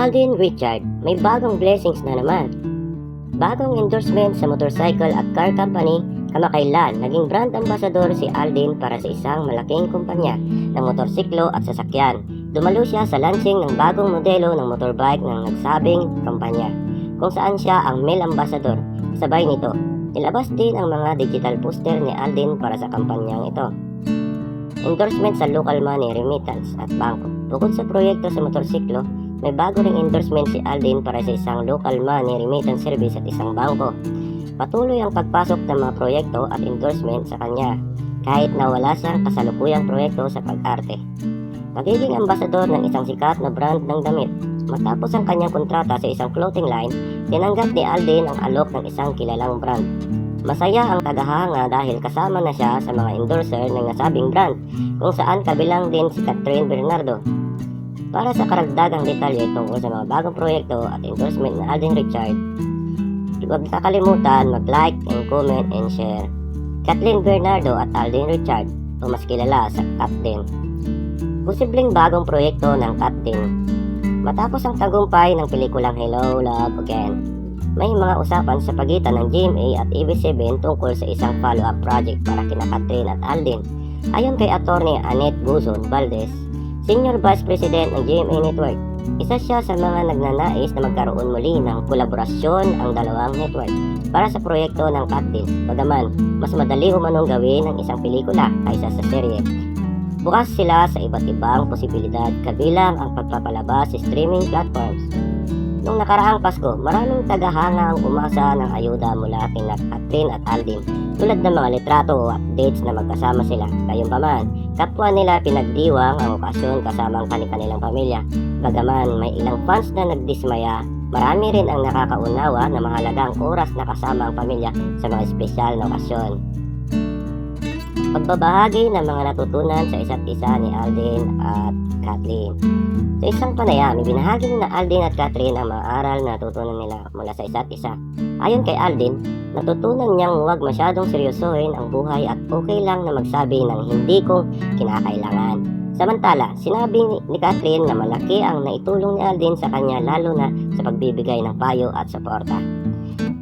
Alden Richard, may bagong blessings na naman. Bagong endorsement sa motorcycle at car company, kamakailan naging brand ambassador si Alden para sa isang malaking kumpanya ng motorsiklo at sasakyan. Dumalo siya sa launching ng bagong modelo ng motorbike ng nagsabing kumpanya, kung saan siya ang mail ambassador. Sabay nito, nilabas din ang mga digital poster ni Alden para sa kampanyang ito. Endorsement sa local money remittance at bangko. Bukod sa proyekto sa motorsiklo, may bago ring endorsement si Alden para sa isang local money remittance service at isang bangko. Patuloy ang pagpasok ng mga proyekto at endorsement sa kanya, kahit na wala siyang kasalukuyang proyekto sa pag-arte. Magiging ambasador ng isang sikat na brand ng damit. Matapos ang kanyang kontrata sa isang clothing line, tinanggap ni Alden ang alok ng isang kilalang brand. Masaya ang tagahanga dahil kasama na siya sa mga endorser ng nasabing brand, kung saan kabilang din si Catherine Bernardo. Para sa karagdagang detalye tungkol sa mga bagong proyekto at endorsement ng Alden Richard, huwag kakalimutan mag-like and comment and share. Kathleen Bernardo at Alden Richard, o mas kilala sa Kat din. Posibleng bagong proyekto ng Kat din. Matapos ang tagumpay ng pelikulang Hello, Love Again, may mga usapan sa pagitan ng GMA at ABS-CBN tungkol sa isang follow-up project para kina Catherine at Alden. Ayon kay Attorney Annette Guzon Valdez, Senior Vice President ng GMA Network, isa siya sa mga nagnanais na magkaroon muli ng kolaborasyon ang dalawang network para sa proyekto ng Catherine. Bagaman, mas madali umanong gawin ang isang pelikula kaysa sa serye. Bukas sila sa iba't ibang posibilidad kabilang ang pagpapalabas sa streaming platforms. Noong nakaraang Pasko, maraming tagahanga ang umasa ng ayuda mula kina Catherine at Alden tulad ng mga litrato o updates na magkasama sila. Gayunpaman, kapwa nila pinagdiwang ang okasyon kasama ang kanilang pamilya. Bagaman may ilang fans na nagdismaya, marami rin ang nakakaunawa na mahalagang oras na kasama ang pamilya sa mga espesyal na okasyon. Pagbabahagi ng mga natutunan sa isa't isa ni Alden at Kathleen. Sa isang panayam, ibinahagi ni na Alden at Catherine ang mga aral na natutunan nila mula sa isa't isa. Ayon kay Alden, natutunan niyang huwag masyadong seryosohin ang buhay at okay lang na magsabi ng hindi ko kinakailangan. Samantala, sinabi ni- Catherine na malaki ang naitulong ni Alden sa kanya lalo na sa pagbibigay ng payo at suporta.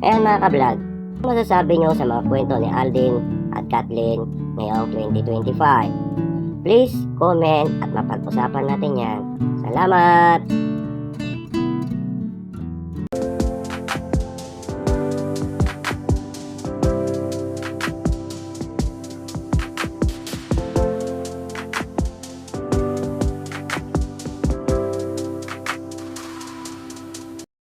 Ayan mga kablog, ano masasabi niyo sa mga kwento ni Alden at Kathleen ngayong 2025? Please comment at mapag-usapan natin yan. Salamat!